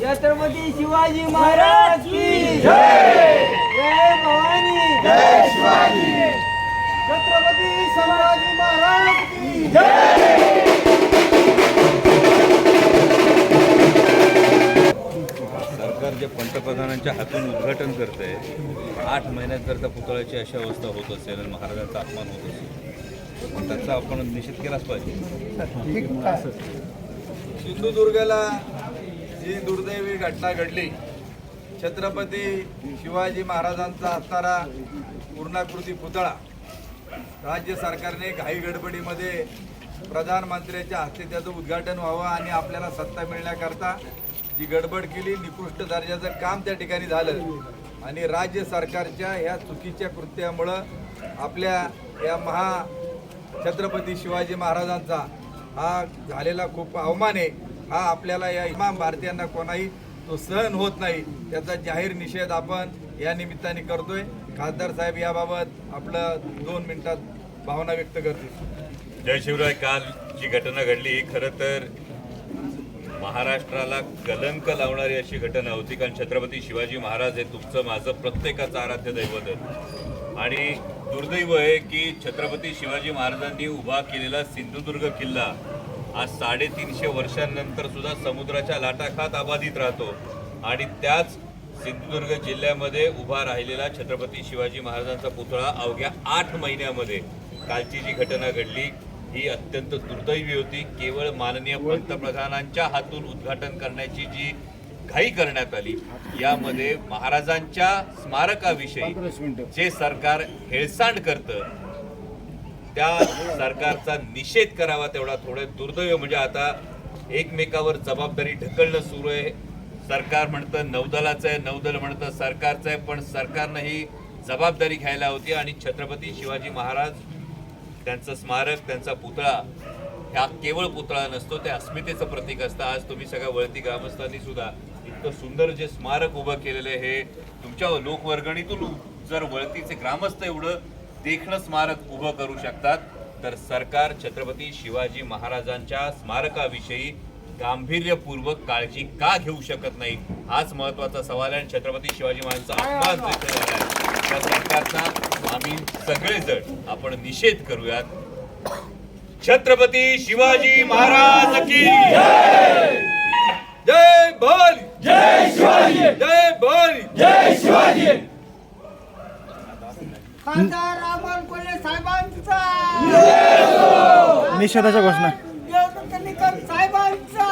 छत्रपती शिवाजी महाराज की जय! भवानी! जय शिवाजी! छत्रपती संभाजी महाराज की सरकार जे पंतप्रधानांच्या हातून उद्घाटन करत आहे आठ महिन्यात जर त्या पुतळ्याची अशी अवस्था होत असेल आणि महाराजांचा अपमान होत असेल पण त्याचा आपण निषेध केलाच पाहिजे. सिंधुदुर्गला जी दुर्दैवी घटना घडली छत्रपती शिवाजी महाराजांचा असणारा पूर्णाकृती पुतळा राज्य सरकारने घाई गडबडीमध्ये प्रधानमंत्र्याच्या हस्ते त्याचं उद्घाटन व्हावं आणि आपल्याला सत्ता मिळण्याकरता जी गडबड केली निकृष्ट दर्जाचं काम त्या ठिकाणी झालं. आणि राज्य सरकारच्या ह्या चुकीच्या कृत्यामुळं आपल्या या महा छत्रपती शिवाजी महाराजांचा हा झालेला खूप अवमान आहे. हा आपल्याला या इमाम भारतीयांना कोणाही तो सहन होत नाही त्याचा जाहीर निषेध आपण या निमित्ताने करतोय. खासदार साहेब याबाबत आपलं दोन मिनिटात भावना व्यक्त करतील. जय शिवराय काल जी घटना घडली ही खरं तर महाराष्ट्राला कलंक लावणारी अशी घटना होती. कारण छत्रपती शिवाजी महाराज हे तुमचं माझं प्रत्येकाचं आराध्य दैवत आहे आणि दुर्दैव आहे की छत्रपती शिवाजी महाराजांनी उभा केलेला सिंधुदुर्ग किल्ला आज साडेतीनशे वर्षांनंतर सुद्धा समुद्राच्या लाटाखात अबाधित राहतो. आणि त्याच सिंधुदुर्ग जिल्ह्यामध्ये उभा राहिलेला छत्रपती शिवाजी महाराजांचा पुतळा अवघ्या आठ महिन्यामध्ये. कालची जी घटना घडली ही अत्यंत दुर्दैवी होती. केवळ माननीय पंतप्रधानांच्या हातून उद्घाटन करण्याची जी घाई करण्यात आली यामध्ये महाराजांच्या स्मारकाविषयी जे सरकार हेळसांड करतं त्या सरकारचा निषेध करावा तेवढा थोडं दुर्दैव म्हणजे आता एकमेकावर जबाबदारी ढकलणं सुरू आहे. सरकार म्हणतं नौदलाचं आहे नौदल म्हणतं सरकारचं आहे पण सरकारनं ही जबाबदारी घ्यायला होती आणि छत्रपती शिवाजी महाराज त्यांचं स्मारक त्यांचा पुतळा हा केवळ पुतळा नसतो ते अस्मितेचं प्रतीक असतं. आज तुम्ही सगळ्या वळती ग्रामस्थांनी सुद्धा इतकं सुंदर जे स्मारक उभं केलेलं हे तुमच्या लोकवर्गणीतून जर वळतीचे ग्रामस्थ एवढं देखणं स्मारक उभं करू शकतात. तर सरकार छत्रपती शिवाजी महाराजांच्या स्मारकाविषयी गांभीर्यपूर्वक काळजी का घेऊ शकत नाही? हाच महत्त्वाचा सवाल आहे आणि छत्रपती शिवाजी महाराजांचा अपमान त्या सरकारचा आम्ही सगळेजण आपण निषेध करूयात. छत्रपती शिवाजी महाराज की जय बोल जय शिवाजी जय बोल खासदार रामन कोल्हे साहेबांचा. निषेधाच्या घोषणा. साहेबांचा.